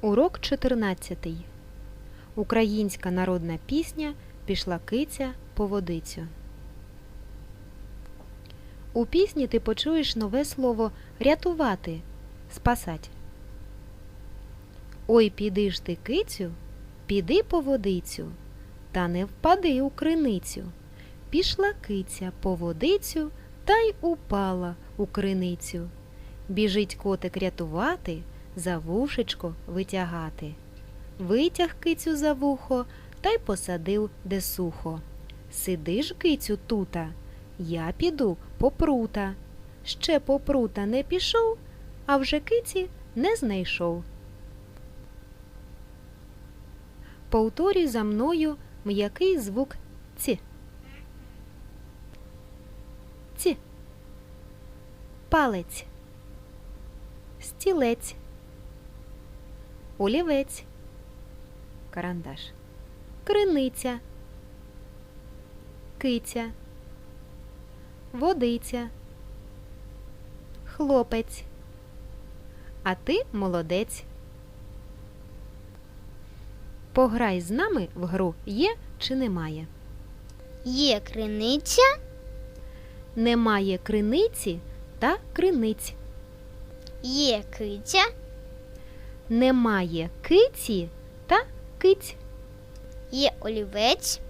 Урок 14. Українська народна пісня Пішла киця по водицю. У пісні ти почуєш нове слово рятувати, спасать. Ой, піди ж ти кицю, піди по водицю, та не впади у криницю. Пішла киця по водицю та й упала у криницю. Біжить котик рятувати, за вушечко витягати. Витяг кицю за вухо та й посадив де сухо. Сиди ж, кицю, тута, я піду по прута. Ще по прута не пішов, а вже киці не знайшов. Повторюй за мною м'який звук ці. Ці. Палець. Стілець. Олівець. Карандаш. Криниця. Киця. Водиця. Хлопець. А ти молодець. Пограй з нами в гру є чи немає. Є криниця, Немає криниці та криниць. є киця, Немає киці та киць. є олівець,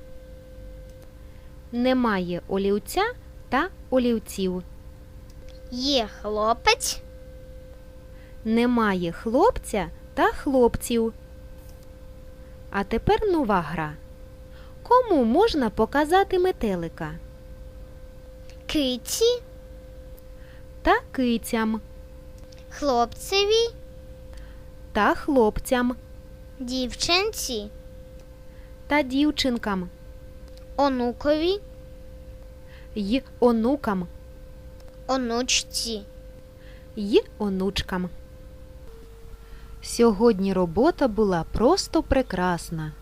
Немає олівця та олівців. є хлопець, Немає хлопця та хлопців. А тепер нова гра. Кому можна показати метелика? киці, Та кицям, хлопцеві, та хлопцям, дівчинці, та дівчинкам, онукові, й онукам, онучці. й онучкам. Сьогодні робота була просто прекрасна.